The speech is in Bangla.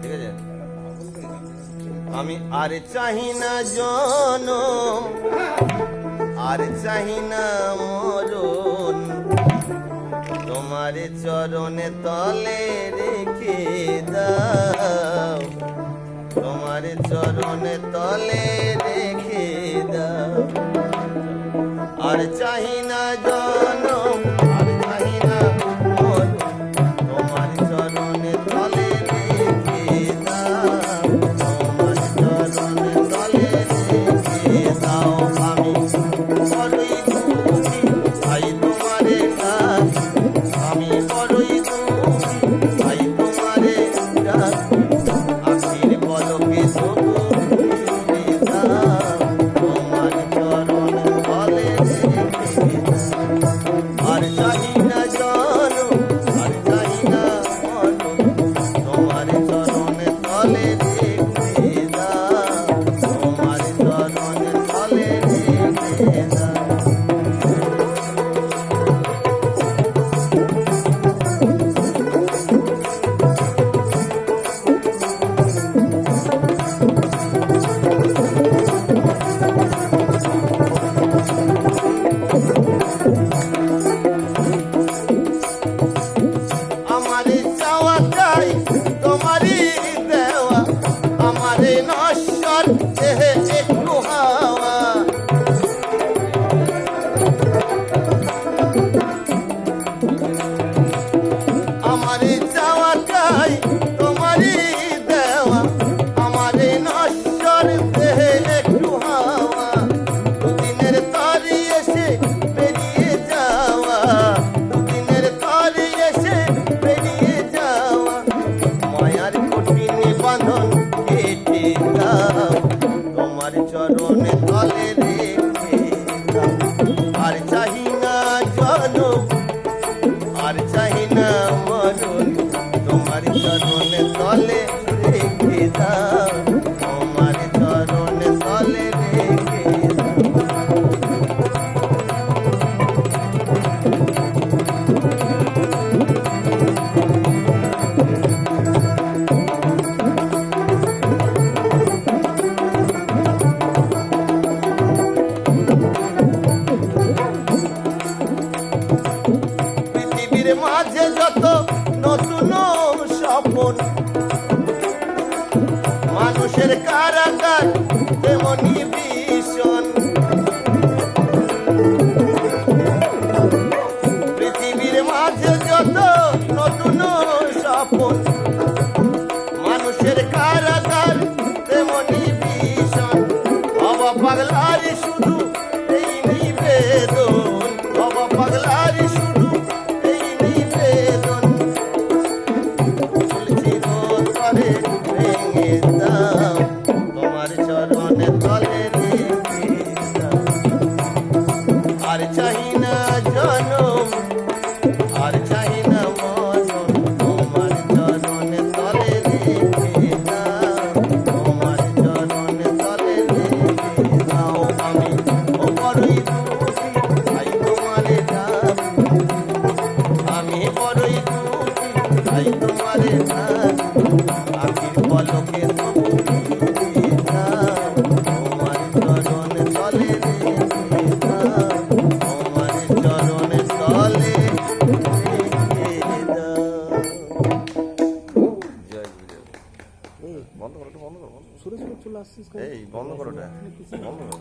ঠিক আছে? আমি আর চাহি না জনম, আর চাহি না মরণ। তোমার চরণে তলে রেখে দাও। তোমার চরণে তলে রেখে দাও। আর চাহি দাও তোমার চরণে মাঝে যত নতুন স্বপন। মানুষের কারাগার তেমনি ভীষণ। পৃথিবীর মাঝে যত নতুন স্বপন, মানুষের কারাগার তেমনি ভীষণ। বাবা পাগলারে শুধু এই নিবেদন। আর চাহি না জনম, আর চাহি না মরণ তোমার চরণে তলে রেখে দাও তোমার চরণে তলে রেখে দাও আমি। বড়ই দুঃখী ভাই তোমারে ডাক। আমি বড়ই দুঃখী ভাই তোমারে ডাক। আখির পলকে তোমার চরণে তলে রেখে দাও বন্ধ করো বন্ধ করো সুরে সুরে চলে আসছিস? এই বন্ধ করো বন্ধ করো।